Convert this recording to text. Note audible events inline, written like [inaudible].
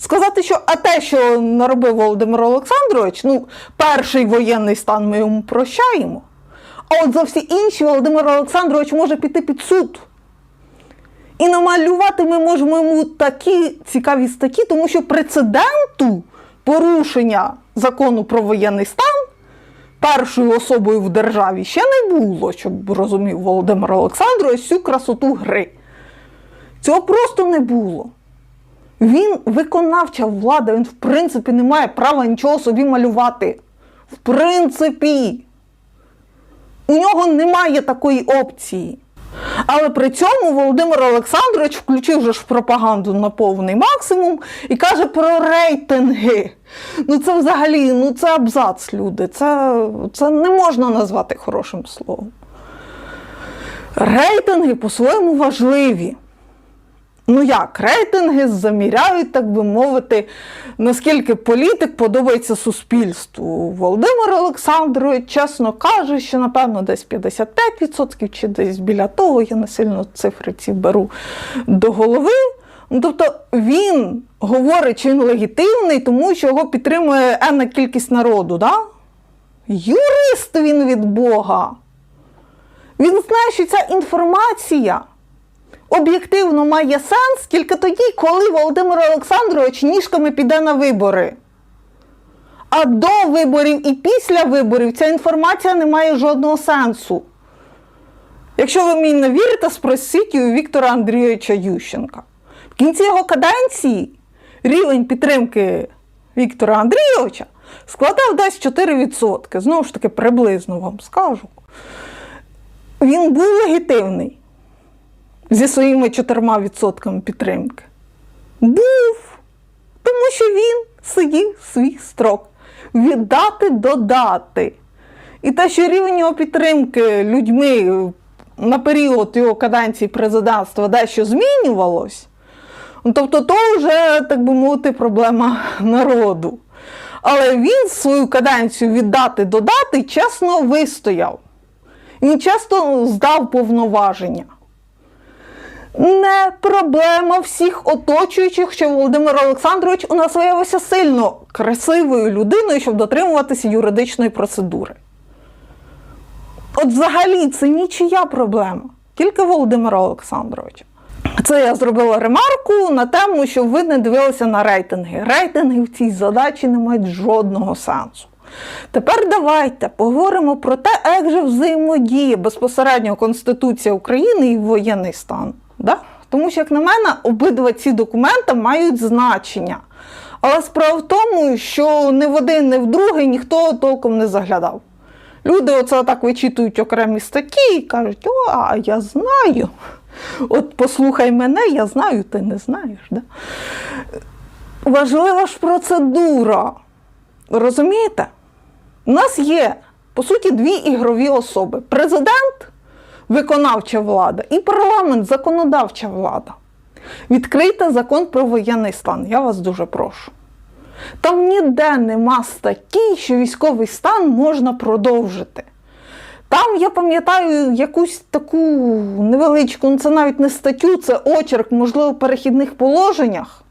Сказати, що а те, що наробив Володимир Олександрович, ну, перший воєнний стан ми йому прощаємо. А от за всі інші Володимир Олександрович може піти під суд. І намалювати ми можемо йому такі цікаві статті, тому що прецеденту порушення закону про воєнний стан першою особою в державі ще не було, щоб розумів Володимир Олександрович всю красоту гри. Цього просто не було. Він виконавча влада, він в принципі не має права нічого собі малювати. В принципі, у нього немає такої опції. Але при цьому Володимир Олександрович включив же ж пропаганду на повний максимум і каже про рейтинги. Ну це взагалі, ну це абзац, люди. Це, це не можна назвати хорошим словом. Рейтинги по-своєму важливі. Ну як, рейтинги заміряють, так би мовити, наскільки політик подобається суспільству. Володимир Олександрович, чесно каже, що напевно десь 55% чи десь біля того, я не сильно цифри ці беру до голови. Ну, тобто він говорить, що він легітимний, тому що його підтримує енна кількість народу. Да? Юрист він від Бога. Він знає, що ця інформація об'єктивно має сенс тільки тоді, коли Володимир Олександрович ніжками піде на вибори. А до виборів і після виборів ця інформація не має жодного сенсу. Якщо ви мені не вірите, спросіть у Віктора Андрійовича Ющенка. В кінці його каденції рівень підтримки Віктора Андрійовича складав десь 4%. Знову ж таки, приблизно вам скажу. Він був легітимний зі своїми 4% підтримки. Був, тому що він сидів свій строк. Віддати додати. І те, що рівень його підтримки людьми на період його каденції президентства дещо змінювалось, ну, тобто то вже, так би мовити, проблема [laughs] народу. Але він свою каденцію віддати додати чесно вистояв. Він часто здав повноваження. Не проблема всіх оточуючих, що Володимир Олександрович у нас виявився сильно красивою людиною, щоб дотримуватися юридичної процедури. От взагалі це нічия проблема, тільки Володимира Олександровича. Це я зробила ремарку на тему, що ви не дивилися на рейтинги. Рейтинги в цій задачі не мають жодного сенсу. Тепер давайте поговоримо про те, як же взаємодіє безпосередньо Конституція України і воєнний стан. Да? Тому що, як на мене, обидва ці документи мають значення. Але справа в тому, що ні в один, ні в другий ніхто толком не заглядав. Люди оце так вичитують окремі статті і кажуть, о, а я знаю. От послухай мене, я знаю, ти не знаєш. Да? Важлива ж процедура. Розумієте? У нас є, по суті, дві ігрові особи: президент, виконавча влада, і парламент, законодавча влада. Відкрийте закон про воєнний стан. Я вас дуже прошу. Там ніде нема статті, що військовий стан можна продовжити. Там, я пам'ятаю, якусь таку невеличку, ну це навіть не статтю, це очерк, можливо, в перехідних положеннях.